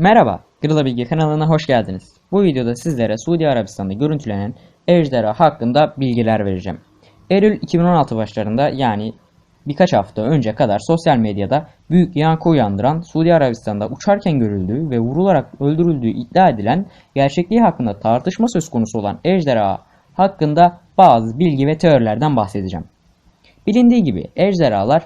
Merhaba, Gırla Bilgi kanalına hoş geldiniz. Bu videoda sizlere Suudi Arabistan'da görüntülenen ejderha hakkında bilgiler vereceğim. Eylül 2016 başlarında yani birkaç hafta önce kadar sosyal medyada büyük yankı uyandıran Suudi Arabistan'da uçarken görüldüğü ve vurularak öldürüldüğü iddia edilen gerçekliği hakkında tartışma söz konusu olan ejderha hakkında bazı bilgi ve teorilerden bahsedeceğim. Bilindiği gibi ejderhalar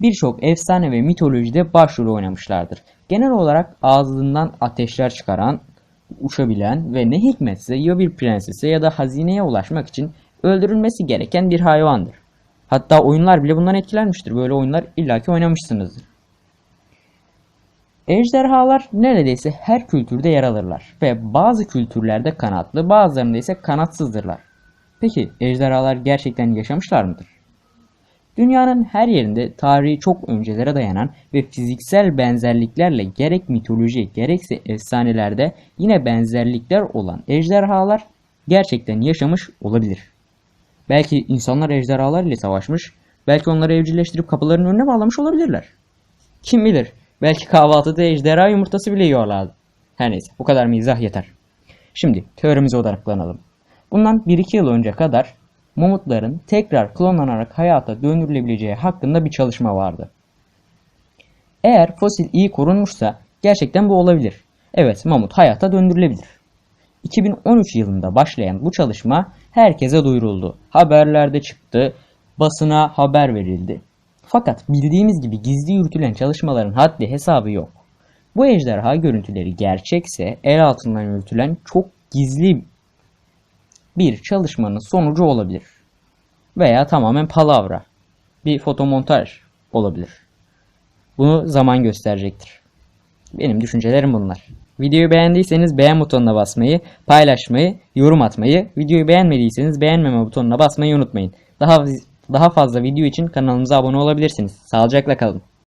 birçok efsane ve mitolojide başrol oynamışlardır. Genel olarak ağzından ateşler çıkaran, uçabilen ve ne hikmetse ya bir prensese ya da hazineye ulaşmak için öldürülmesi gereken bir hayvandır. Hatta oyunlar bile bundan etkilenmiştir. Böyle oyunlar illaki oynamışsınızdır. Ejderhalar neredeyse her kültürde yer alırlar ve bazı kültürlerde kanatlı, bazılarında ise kanatsızdırlar. Peki ejderhalar gerçekten yaşamışlar mıdır? Dünyanın her yerinde tarihi çok öncelere dayanan ve fiziksel benzerliklerle gerek mitoloji gerekse efsanelerde yine benzerlikler olan ejderhalar gerçekten yaşamış olabilir. Belki insanlar ejderhalar ile savaşmış, belki onları evcilleştirip kapıların önüne bağlamış olabilirler. Kim bilir, belki kahvaltıda ejderha yumurtası bile yiyorlardı. Her neyse bu kadar mizah yeter. Şimdi teorimize odaklanalım. Bundan 1-2 yıl önce kadar mamutların tekrar klonlanarak hayata döndürülebileceği hakkında bir çalışma vardı. Eğer fosil iyi korunmuşsa gerçekten bu olabilir. Evet mamut hayata döndürülebilir. 2013 yılında başlayan bu çalışma herkese duyuruldu. Haberlerde çıktı, basına haber verildi. Fakat bildiğimiz gibi gizli yürütülen çalışmaların haddi hesabı yok. Bu ejderha görüntüleri gerçekse el altından yürütülen çok gizli bir çalışmanın sonucu olabilir. Veya tamamen palavra. Bir fotomontaj olabilir. Bunu zaman gösterecektir. Benim düşüncelerim bunlar. Videoyu beğendiyseniz beğen butonuna basmayı, paylaşmayı, yorum atmayı, videoyu beğenmediyseniz beğenmeme butonuna basmayı unutmayın. Daha daha fazla video için kanalımıza abone olabilirsiniz. Sağlıcakla kalın.